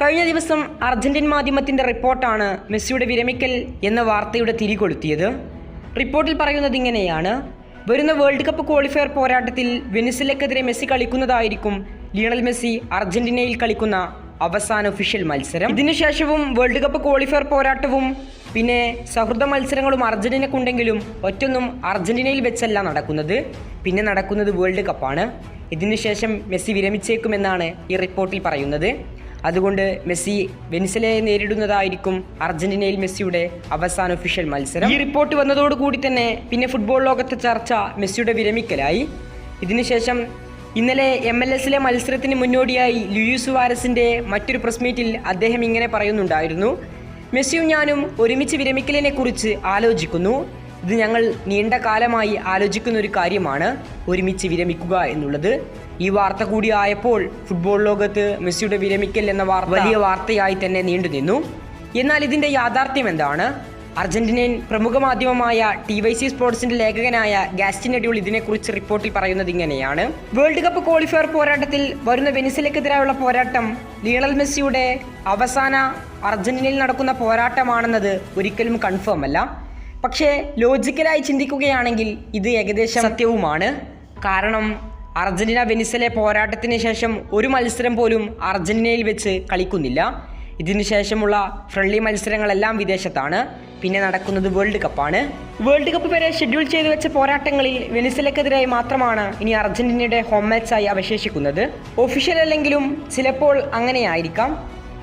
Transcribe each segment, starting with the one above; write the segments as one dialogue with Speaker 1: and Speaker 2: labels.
Speaker 1: കഴിഞ്ഞ ദിവസം അർജന്റീൻ മാധ്യമത്തിന്റെ റിപ്പോർട്ടാണ് മെസ്സിയുടെ വിരമിക്കൽ എന്ന വാർത്തയുടെ തിരികൊളുത്തിയത് റിപ്പോർട്ടിൽ പറയുന്നത് ഇങ്ങനെയാണ്. വരുന്ന വേൾഡ് കപ്പ് ക്വാളിഫയർ പോരാട്ടത്തിൽ വെനിസിലക്കെതിരെ മെസ്സി കളിക്കുന്നതായിരിക്കും ലിയണൽ മെസ്സി അർജന്റീനയിൽ കളിക്കുന്ന അവസാന ഒഫീഷ്യൽ മത്സരം. ഇതിനുശേഷവും വേൾഡ് കപ്പ് ക്വാളിഫയർ പോരാട്ടവും പിന്നെ സൗഹൃദ മത്സരങ്ങളും അർജന്റീനക്കുണ്ടെങ്കിലും ഒറ്റൊന്നും അർജന്റീനയിൽ വെച്ചല്ല നടക്കുന്നത്. പിന്നെ നടക്കുന്നത് വേൾഡ് കപ്പാണ്. ഇതിനുശേഷം മെസ്സി വിരമിച്ചേക്കുമെന്നാണ് ഈ റിപ്പോർട്ടിൽ പറയുന്നത്. അതുകൊണ്ട് മെസ്സി വെനിസലയെ നേരിടുന്നതായിരിക്കും അർജന്റീനയിൽ മെസ്സിയുടെ അവസാന ഒഫീഷ്യൽ മത്സരം. ഈ റിപ്പോർട്ട് വന്നതോടുകൂടി തന്നെ പിന്നെ ഫുട്ബോൾ ലോകത്തെ ചർച്ച മെസ്സിയുടെ വിരമിക്കലായി. ഇതിനുശേഷം ഇന്നലെ എം എൽ എസിലെ മത്സരത്തിന് മുന്നോടിയായി ലൂയിസ് വാരസിന്റെ മറ്റൊരു പ്രസ് മീറ്റിൽ അദ്ദേഹം ഇങ്ങനെ പറയുന്നുണ്ടായിരുന്നു. മെസ്സിയും ഞാനും ഒരുമിച്ച് വിരമിക്കലിനെ കുറിച്ച് ആലോചിക്കുന്നു. ഇത് ഞങ്ങൾ നീണ്ട കാലമായി ആലോചിക്കുന്ന ഒരു കാര്യമാണ് ഒരുമിച്ച് വിരമിക്കുക എന്നുള്ളത്. ഈ വാർത്ത കൂടി ആയപ്പോൾ ഫുട്ബോൾ ലോകത്ത് മെസ്സിയുടെ വിരമിക്കൽ എന്ന വാർത്ത വലിയ വാർത്തയായി തന്നെ നീണ്ടു നിന്നു. എന്നാൽ ഇതിന്റെ യാഥാർത്ഥ്യം എന്താണ്? അർജന്റീനൻ പ്രമുഖ മാധ്യമമായ ടി വൈ സി സ്പോർട്സിന്റെ ലേഖകനായ ഗാസ്റ്റിൻ അടിയോൾ ഇതിനെക്കുറിച്ച് റിപ്പോർട്ടിൽ പറയുന്നത് ഇങ്ങനെയാണ്. വേൾഡ് കപ്പ് ക്വാളിഫയർ പോരാട്ടത്തിൽ വരുന്ന വെനിസിലക്കെതിരായുള്ള പോരാട്ടം ലിയണൽ മെസ്സിയുടെ അവസാന അർജന്റീനയിൽ നടക്കുന്ന പോരാട്ടമാണെന്നത് ഒരിക്കലും കൺഫേം അല്ല. പക്ഷേ ലോജിക്കലായി ചിന്തിക്കുകയാണെങ്കിൽ ഇത് ഏകദേശം സത്യവുമാണ്. കാരണം അർജന്റീന വെനിസലെ പോരാട്ടത്തിന് ശേഷം ഒരു മത്സരം പോലും അർജന്റീനയിൽ വെച്ച് കളിക്കുന്നില്ല. ഇതിനു ശേഷമുള്ള ഫ്രണ്ട്ലി മത്സരങ്ങളെല്ലാം വിദേശത്താണ്. പിന്നെ നടക്കുന്നത് വേൾഡ് കപ്പാണ് വേൾഡ് കപ്പ് വരെ ഷെഡ്യൂൾ ചെയ്തു വെച്ച പോരാട്ടങ്ങളിൽ വെനിസലക്കെതിരായി മാത്രമാണ് ഇനി അർജന്റീനയുടെ ഹോം മാച്ചായി അവശേഷിക്കുന്നത്. ഒഫീഷ്യൽ അല്ലെങ്കിലും ചിലപ്പോൾ അങ്ങനെയായിരിക്കാം.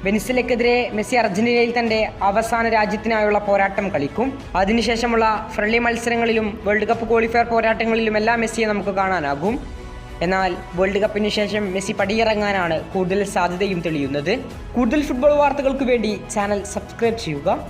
Speaker 1: വെനിസലക്കെതിരെ മെസ്സി അർജന്റീനയിൽ തന്റെ അവസാന രാജ്യത്തിനായുള്ള പോരാട്ടം കളിക്കും. അതിനുശേഷമുള്ള ഫ്രണ്ട്ലി മത്സരങ്ങളിലും വേൾഡ് കപ്പ് ക്വാളിഫയർ പോരാട്ടങ്ങളിലും എല്ലാം മെസ്സിയെ നമുക്ക് കാണാനാകും. എന്നാൽ വേൾഡ് കപ്പിന് ശേഷം മെസ്സി പടിയിറങ്ങാനാണ് കൂടുതൽ സാധ്യതയും തെളിയുന്നത്. കൂടുതൽ ഫുട്ബോൾ വാർത്തകൾക്ക് വേണ്ടി ചാനൽ സബ്സ്ക്രൈബ് ചെയ്യുക.